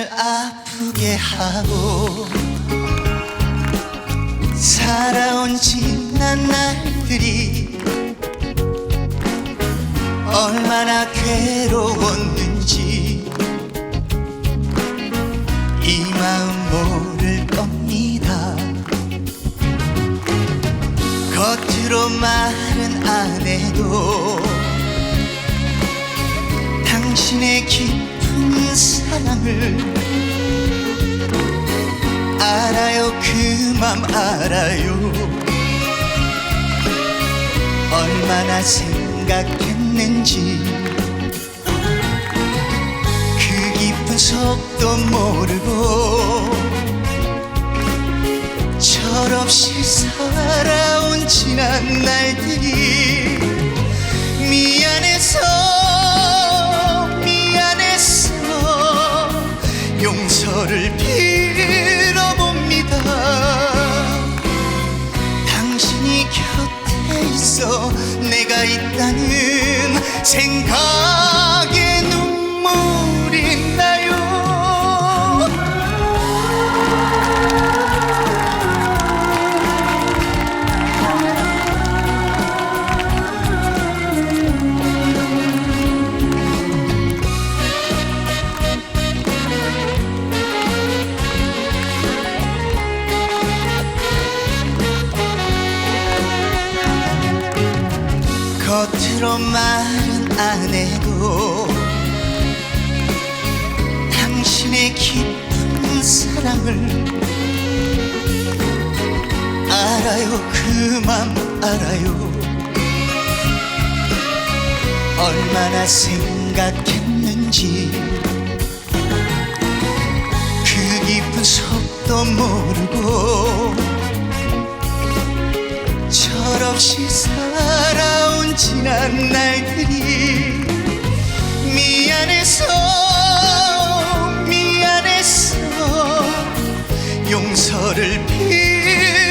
나를 아프게 하고 살아온 지난 날들이 얼마나 괴로웠는지 이 마음 모를 겁니다. 겉으로 말은 안 해도 당신의 기 은 사랑을 알아요 그 맘 알아요. 얼마나 생각했는지 그 깊은 속도 모르고 철없이 살아온 지난 날들이 미안해서 용서를 빌어봅니다. 당신이 곁에 있어 내가 있다는 생각 겉으로 말은 안 해도 당신의 깊은 사랑을 알아요 그 맘 알아요. 얼마나 생각했는지 그 깊은 속도 모르고 용서를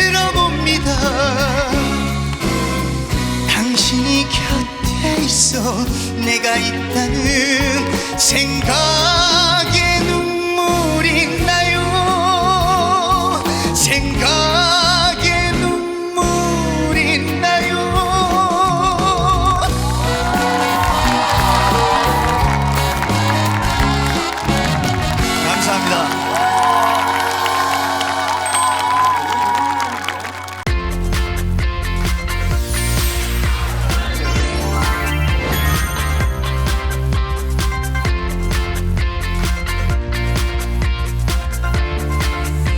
빌어봅니다. 당신이 곁에 있어 내가 있다는 생각